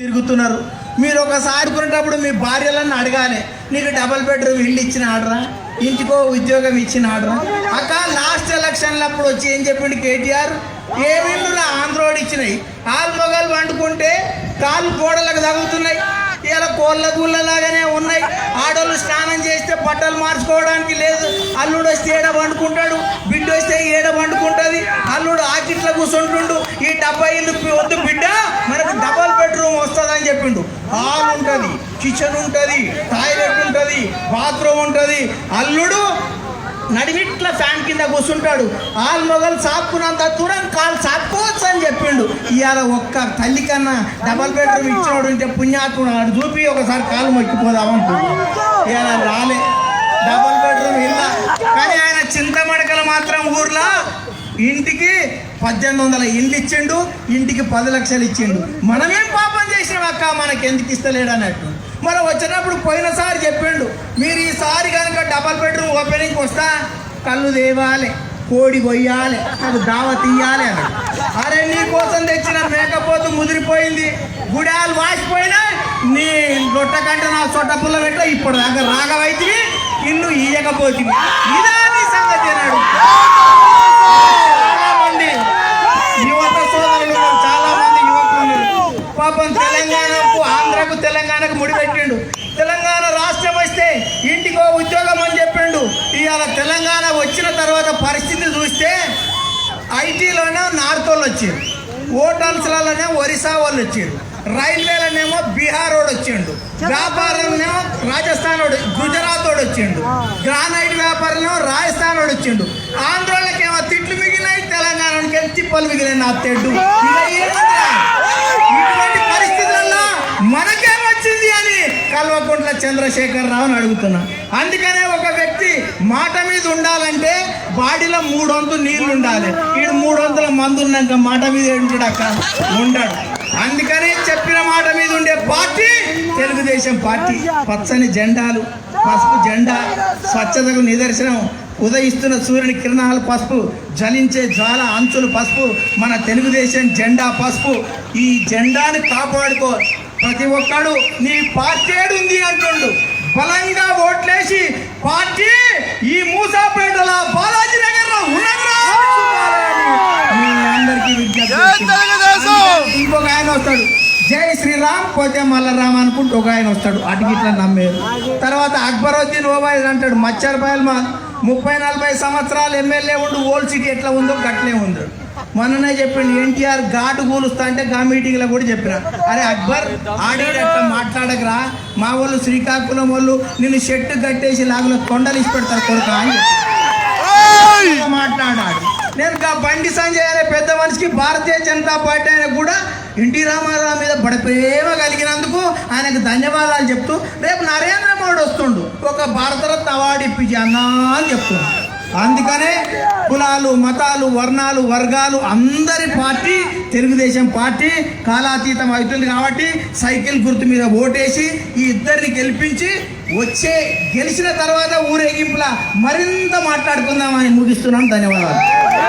తిరుగుతున్నారు. మీరు ఒకసారి కొనేటప్పుడు మీ భార్యలను అడగాలి నీకు డబుల్ బెడ్రూమ్ ఇల్లు ఇచ్చిన ఆడరా ఇంటికో ఉద్యోగం ఇచ్చిన ఆడరా అక్క లాస్ట్ ఎలక్షన్లు అప్పుడు వచ్చి ఏం చెప్పిండు కేటీఆర్? ఏమిళ్ళు ఆంధ్రోడ్ ఇచ్చినాయి. ఆలు మొగలు వండుకుంటే కాళ్ళు గోడలకు తగులుతున్నాయి. ఇలా కోళ్ళ గుళ్ళలాగానే ఉన్నాయి. ఆడోళ్ళు స్నానం చేస్తే బట్టలు మార్చుకోవడానికి లేదు. అల్లుడు వస్తే ఏడ వండుకుంటాడు? బిడ్డ వస్తే ఏడ వండుకుంటుంది? అల్లుడు ఆకిట్లో కూర్చుంటుండు ఈ డబ్బా ఇల్లు వద్దు బిడ్డ మనకు డబల్ బెడ్రూమ్ వస్తుందని చెప్పిండు హాల్ ఉంటుంది కిచెన్ ఉంటుంది టాయిలెట్ ఉంటుంది బాత్రూమ్ ఉంటుంది. అల్లుడు నడిమిట్ల ఫ్యాన్ కింద కూర్చుంటాడు. ఆల్ మొగలు సాపుకున్నంత దూరం కాలు సాపుకోవచ్చు అని చెప్పిండు. ఇవాళ ఒక్క తల్లి కన్నా డబల్ బెడ్రూమ్ ఇచ్చినోడు ఉంటే పుణ్యాత్ముడు చూపి ఒకసారి కాలు మొక్కిపోదామనుకుంటు ఇవాళ రాలే. డబల్ బెడ్రూమ్ ఇల్లా. కానీ ఆయన చింతమడకలు మాత్రం ఊర్లో ఇంటికి పద్దెనిమిది వందల ఇల్లు ఇచ్చిండు ఇంటికి పది లక్షలు ఇచ్చిండు. మనమేం పాపం చేసినాం అక్క? మనకి ఎందుకు ఇస్తలేడు అన్నట్టు. మనం వచ్చినప్పుడు పోయినసారి చెప్పిండు మీరు ఈసారి కనుక డబల్ బెడ్రూమ్ ఓపెనింగ్ వస్తా కళ్ళు దేవాలి కోడి కొయ్యాలి నాకు దావ తీయాలి అని అరే నీ కోసం తెచ్చిన మేకపోతు ముదిరిపోయింది. గుడాలు వాసిపోయినా నీ రొట్ట కంటే నా చొట్ట పుల్ల పెట్ట ఇప్పుడు దాకా రాగవైతివి ఇల్లు ఇయ్యకపోతుంది ఇదే పాపం తెలంగాణకు ఆంధ్రకు తెలంగాణకు ముడిపెట్టిండు. తెలంగాణ రాష్ట్రం వస్తే ఇంటికో ఉద్యోగం అని చెప్పిండు. ఇవాళ తెలంగాణ వచ్చిన తర్వాత పరిస్థితి చూస్తే ఐటీలోనే నార్త్ వాళ్ళు వచ్చారు హోటల్స్లలోనే ఒరిస్సా వాళ్ళు వచ్చారు రైల్వేలనేమో బీహార్ వాడు వచ్చిండు. వ్యాపారంలో రాజస్థాన్ వాడు గుజరాత్ వాడు వచ్చిండు. గ్రానైట్ వ్యాపారంలో రాజస్థాన్ వాడు వచ్చిండు. ఆంధ్రోళ్ళకేమో తిట్లు మిగిలినాయి తెలంగాణకి తిప్పలు మిగిలినాయి నా తెడ్డు. కల్వకుంట్ల చంద్రశేఖర్ రావుని అడుగుతున్నా. అందుకనే ఒక వ్యక్తి మాట మీద ఉండాలంటే బాడీలో మూడు వంతులు నీళ్ళు ఉండాలి. ఈడు మూడు వందల మంది ఉన్నాక మాట మీద ఉంటాడు అక్క? ఉండడు. అందుకనే చెప్పిన మాట మీద ఉండే పార్టీ తెలుగుదేశం పార్టీ. పచ్చని జెండాలు పసుపు జెండా స్వచ్ఛతకు నిదర్శనం ఉదయిస్తున్న సూర్యుని కిరణాలు పసుపు జలించే జ్వాల అంచులు పసుపు మన తెలుగుదేశం జెండా పసుపు. ఈ జెండాను కాపాడుకో. ప్రతి ఒక్కడు నీ పార్టీ ఏడుంది అంటుండు. బలంగా ఓట్లేసి పార్టీ ఈ మూసాపేటలో బాలాజీ నగర్లో అందరికీ విజ్ఞప్తి. ఇంకొక ఆయన వస్తాడు. జై శ్రీరామ్ పోతే మల్ల రామ్ అనుకుంటూ ఒక ఆయన వస్తాడు. అటుకి ఇట్లా నమ్మేరు. తర్వాత అక్బరుద్దీన్ ఓబాయి అంటాడు మచ్చర్ బయల్మా ముప్పై నలభై సంవత్సరాలు ఎమ్మెల్యే ఉండు ఓల్డ్ సిటీ ఎట్లా ఉందో గట్లే ఉందో మొన్ననే చెప్పిండు ఎన్టీఆర్ ఘాటు కూలుస్తా అంటే గా మీటింగ్లో కూడా చెప్పిన. అరే అక్బర్ ఆడేడు అట్లా మాట్లాడకరా. మా వాళ్ళు శ్రీకాకుళం వాళ్ళు నిన్ను షెట్టు కట్టేసి లాగులో కొండలు ఇచ్చి పెడతారు కొడుక అని చెప్పి. మాట్లాడాడు. నేను బండి సంజయ్ అనే పెద్ద మనిషికి భారతీయ జనతా పార్టీ ఆయన కూడా ఎన్టీ రామారావు మీద బడ ప్రేమ కలిగినందుకు ఆయనకు ధన్యవాదాలు చెప్తూ రేపు నరేంద్ర మోడీ వస్తుండు. ఒక భారతరత్న అవార్డు ఇప్పించి అన్నా అని చెప్తున్నాడు. అందుకనే కులాలు మతాలు వర్ణాలు వర్గాలు అందరి పార్టీ తెలుగుదేశం పార్టీ కాలాతీతం అవుతుంది కాబట్టి సైకిల్ గుర్తు మీద ఓటేసి ఈ ఇద్దరిని గెలిపించి వచ్చే గెలిచిన తర్వాత ఊరేగింపులా మరింత మాట్లాడుకుందామని ముగిస్తున్నాను ధన్యవాదాలు.